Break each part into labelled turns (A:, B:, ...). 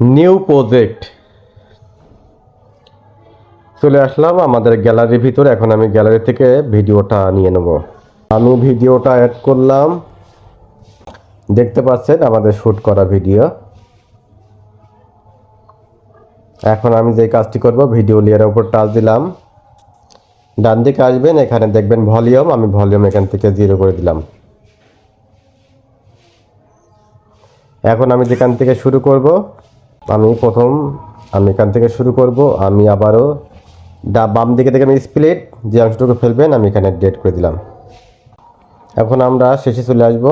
A: New project. চলে আসলাম আমাদের গ্যালারির ভিতরে। এখন আমি গ্যালারি থেকে ভিডিওটা নিয়ে নেব। আমি ভিডিওটা অ্যাড করলাম। দেখতে পাচ্ছেন আমাদের শ্যুট করা ভিডিও এখন আমি যে কাজটি করব ভিডিও লেয়ারের উপর টাচ দিলাম। ডান দিকে আসবেন, এখানে দেখবেন ভলিউম আমি ভলিউম এখান থেকে জিরো করে দিলাম। এখন আমি যেখান থেকে শুরু করব আমি প্রথম, আমি এখান থেকে শুরু করব, আমি আবারও ডা বাম দিকে থেকে আমি স্প্লিট যে অংশটুকু ফেলবেন, আমি এখানে ডেট করে দিলাম। এখন আমরা শেষে চলে আসব।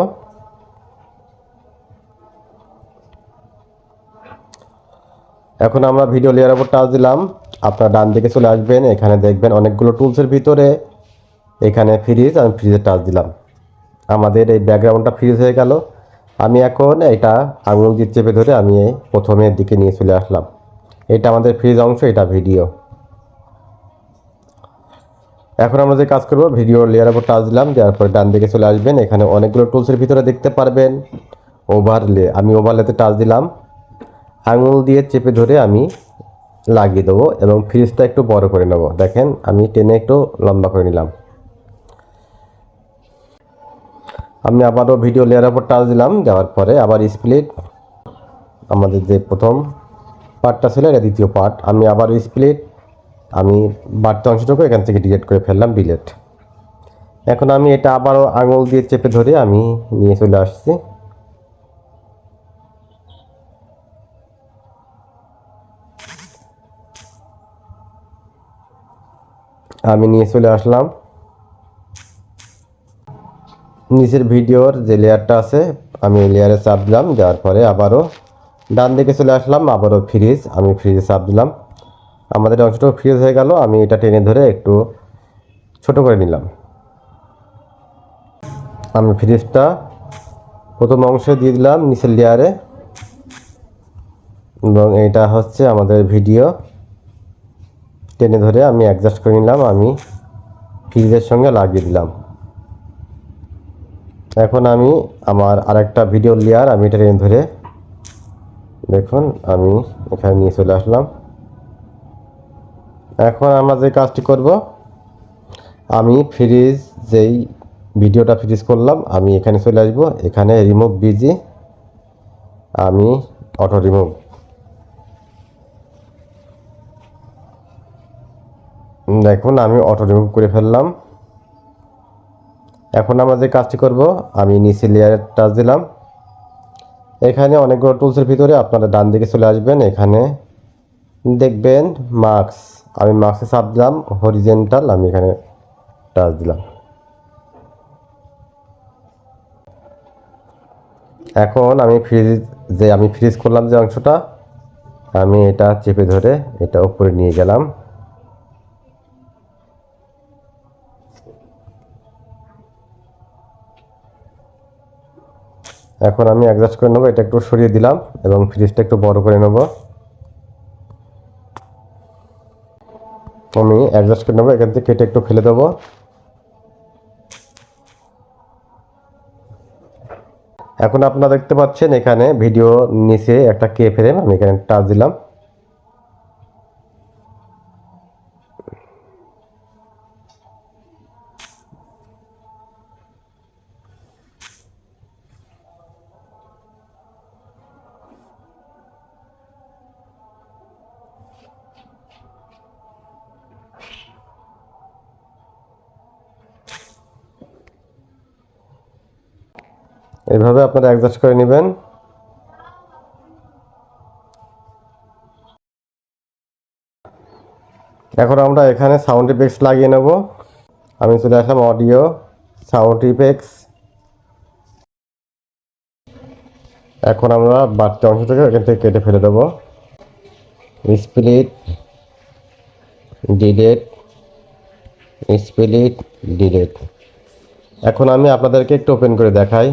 A: এখন আমরা ভিডিও লেয়ার উপর টাচ দিলাম। আপনার ডান দিকে চলে আসবেন, এখানে দেখবেন অনেকগুলো টুলসের ভিতরে এখানে ফ্রিজ আমি ফ্রিজে টাচ দিলাম। আমাদের এই ব্যাকগ্রাউন্ডটা ফ্রিজ হয়ে গেল। আমি এখন এটা আঙুল দিয়ে চেপে ধরে আমি প্রথমের দিকে নিয়ে চলে আসলাম। এটা আমাদের ফ্রিজ অংশ, এটা ভিডিও। এখন আমরা যে কাজ করব ভিডিও লেয়ার উপর টাচ দিলাম, দেওয়ার পরে ডান দিকে চলে আসবেন। এখানে অনেকগুলো টুলসের ভিতরে দেখতে পারবেন। ওভারলে আমি ওভারলেতে টাচ দিলাম। আঙুল দিয়ে চেপে ধরে আমি লাগিয়ে দেবো এবং ফ্রিজটা একটু বড় করে নেব। দেখেন, আমি টেনে একটু লম্বা করে নিলাম। আমি আবারও ভিডিও লেয়ারের উপর টাচ দিলাম, দেওয়ার পরে আবার স্প্লিট আমাদের যে প্রথম পার্টটা ছিল, এটা দ্বিতীয় পার্ট আমি আবার স্প্লিট আমি বাড়তি অংশটুকু এখান থেকে ডিলেট করে ফেললাম ডিলেট এখন আমি এটা আবারও আঙুল দিয়ে চেপে ধরে আমি নিয়ে চলে আসছি। আমি নিয়ে চলে আসলাম। নিচের ভিডিওর যে লেয়ারটা আছে, আমি লেয়ারে চাপ দিলাম, দেওয়ার পরে আবারও ডান দিকে চলে আসলাম, আবারও ফ্রিজ আমি ফ্রিজে চাপ দিলাম। আমাদের অংশটা ফ্রিজ হয়ে গেল, আমি এটা টেনে ধরে একটু ছোট করে নিলাম। আমি ফ্রিজটা প্রথম অংশে দিয়ে দিলাম, নিচের লেয়ারে। এবং এটা হচ্ছে আমাদের ভিডিও। টেনে ধরে আমি অ্যাডজাস্ট করে নিলাম, আমি ফ্রিজের সঙ্গে লাগিয়ে দিলাম। এখন আমি আমার আরেকটা ভিডিও লেয়ার আমি এটা ধরে দেখুন, আমি এখানে নিয়ে চলে আসলাম। এখন আমরা যে কাজটি করব, আমি ফ্রিজ যেই ভিডিওটা ফ্রিজ করলাম, আমি এখানে চলে আসব। এখানে remove B G auto remove দেখুন, আমি অটো রিমুভ করে ফেললাম। এখন আমরা যে কাজটি করব, আমি নিচে লেয়ারের টাচ দিলাম। এখানে অনেকগুলো টুলসের ভিতরে আপনারা ডান দিকে চলে আসবেন, এখানে দেখবেন মার্কস আমি মার্কসে চাপ দিলাম হরিজেন্টাল আমি এখানে টাচ দিলাম। এখন আমি ফ্রিজ যে আমি ফ্রিজ করলাম যে অংশটা, আমি এটা চেপে ধরে এটা উপরে নিয়ে গেলাম। এখন আমি অ্যাডজাস্ট করে নেব, এটা একটু সরিয়ে দিলাম এবং ফ্রিজটা একটু বড় করে নেব। আমি অ্যাডজাস্ট করে নেব, এখান থেকে কেটে একটু ফেলে দেবো। এখন আপনারা দেখতে পাচ্ছেন এখানে ভিডিও নিচে একটা কে ফ্রেম আমি এখানে টাচ দিলাম। এইভাবে আপনারা অ্যাডজাস্ট করে নেবেন। এখন আমরা এখানে সাউন্ড ইফেক্টস লাগিয়ে নেব। আমি চলে আসলাম অডিও সাউন্ড ইফেক্টস এখন আমরা বাড়তি অংশটাকে এখান থেকে কেটে ফেলে দেবো। স্প্লিট ডিলেট স্প্লিট ডিলেট এখন আমি আপনাদেরকে একটু ওপেন করে দেখাই।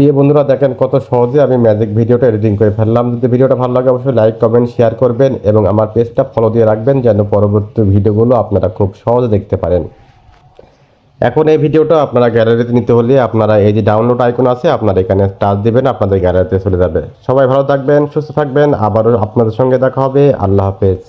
A: প্রিয় বন্ধুরা, দেখেন কত সহজে আমি ম্যাজিক ভিডিওটা এডিটিং করে ফেললাম। যদি ভিডিওটা ভালো লাগে, অবশ্যই লাইক কমেন্ট শেয়ার করবেন এবং আমার পেজটা ফলো দিয়ে রাখবেন যেন পরবর্তী ভিডিওগুলো আপনারা খুব সহজে দেখতে পারেন। এখন এই ভিডিওটা আপনারা গ্যালারিতে নিতে হলে আপনারা এই যে ডাউনলোড আইকন আছে, আপনারা এখানে টাচ দিবেন, আপনাদের গ্যালারিতে চলে যাবে। সবাই ভালো থাকবেন, সুস্থ থাকবেন। আবারও আপনাদের সঙ্গে দেখা হবে। আল্লাহ হাফেজ।